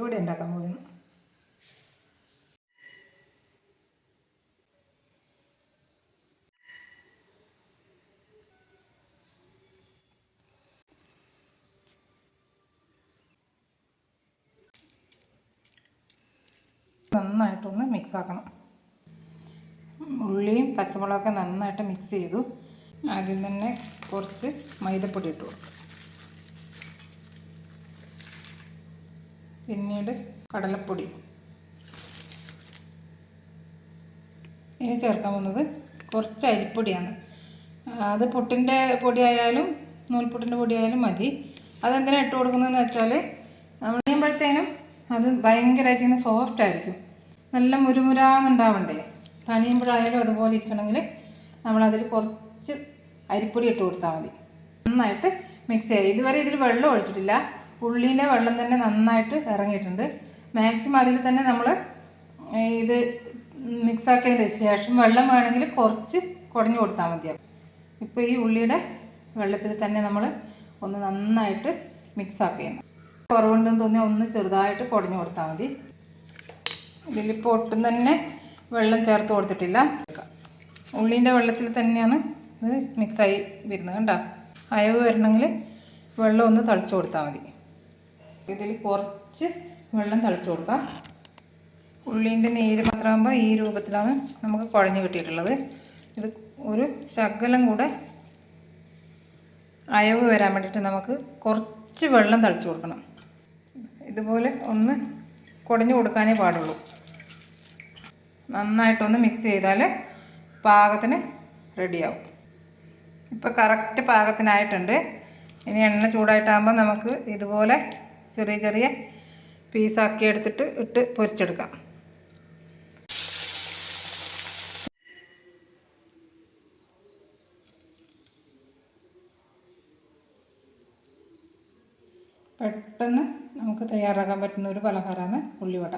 ഉള്ളിവട ഉണ്ടാക്കാൻ പോകുന്നു. നന്നായിട്ടൊന്ന് മിക്സ് ആക്കണം. ഉള്ളിയും പച്ചമുളകൊക്കെ നന്നായിട്ട് മിക്സ് ചെയ്തു. ആദ്യം തന്നെ കുറച്ച് മൈദപ്പൊടി ഇട്ടു കൊടുക്കും. പിന്നീട് കടലപ്പൊടി. ഇനി ചേർക്കാൻ പോകുന്നത് കുറച്ച് അരിപ്പൊടിയാണ്. അത് പുട്ടിന്റെ പൊടിയായാലും നൂൽപുട്ടിന്റെ പൊടിയായാലും മതി. അതെന്തിനാണ് ഇട്ട് കൊടുക്കുന്നതെന്ന് വെച്ചാൽ നമ്മൾ ചെയ്യുമ്പോഴത്തേനും അത് ഭയങ്കരമായിട്ട് ഇങ്ങനെ സോഫ്റ്റ് ആയിരിക്കും. നല്ല മുരുമുരാന്നുണ്ടാവണ്ടേ? തണിയുമ്പോഴായാലും അതുപോലെ ഇരിക്കണമെങ്കിൽ നമ്മളതിൽ കുറച്ച് അരിപ്പൊടി ഇട്ട് കൊടുത്താൽ മതി. നന്നായിട്ട് മിക്സ് ചെയ്യുക ഇതുവരെ ഇതിൽ വെള്ളം ഒഴിച്ചിട്ടില്ല. ഉള്ളിയിലെ വെള്ളം തന്നെ നന്നായിട്ട് ഇറങ്ങിയിട്ടുണ്ട്. മാക്സിമം അതിൽ തന്നെ നമ്മൾ ഇത് മിക്സ് ആക്കിയതിന് ശേഷം വെള്ളം വേണമെങ്കിൽ കുറച്ച് കുടഞ്ഞു കൊടുത്താൽ മതിയാവും. ഇപ്പോൾ ഈ ഉള്ളിയുടെ വെള്ളത്തിൽ തന്നെ നമ്മൾ ഒന്ന് നന്നായിട്ട് മിക്സ് ആക്കിയിരുന്നു കുറവുണ്ടെന്ന് തോന്നിയാൽ ഒന്ന് ചെറുതായിട്ട് കുടഞ്ഞു കൊടുത്താൽ മതി. ഇതിലിപ്പോൾ ഒട്ടും തന്നെ വെള്ളം ചേർത്ത് കൊടുത്തിട്ടില്ല. ഉള്ളീന്റെ വെള്ളത്തിൽ തന്നെയാണ് ഇത് മിക്സായി വരുന്നത് കണ്ടോ? അയവ് വരണമെങ്കിൽ വെള്ളം ഒന്ന് തളിച്ചു കൊടുത്താൽ മതി. ഇതിൽ കുറച്ച് വെള്ളം തളിച്ചു കൊടുക്കാം. ഉള്ളീന്റെ നീര് മാത്രമാകുമ്പോൾ ഈ രൂപത്തിലാണ് നമുക്ക് കുഴഞ്ഞ് കിട്ടിയിട്ടുള്ളത്. ഇത് ഒരു ശകലം കൂടെ അയവ് വരാൻ വേണ്ടിയിട്ട് നമുക്ക് കുറച്ച് വെള്ളം തളിച്ചു കൊടുക്കണം. ഇതുപോലെ ഒന്ന് കുടഞ്ഞു കൊടുക്കാനേ പാടുള്ളൂ. നന്നായിട്ടൊന്ന് മിക്സ് ചെയ്താൽ പാകത്തിന് റെഡിയാവും ഇപ്പോൾ കറക്റ്റ് പാകത്തിനായിട്ടുണ്ട്. ഇനി എണ്ണ ചൂടായിട്ടാകുമ്പോൾ നമുക്ക് ഇതുപോലെ ചെറിയ ചെറിയ പീസാക്കി എടുത്തിട്ട് ഇട്ട് പൊരിച്ചെടുക്കാം. പെട്ടെന്ന് നമുക്ക് തയ്യാറാക്കാൻ പറ്റുന്ന ഒരു പലഹാരമാണ് ഉള്ളിവട.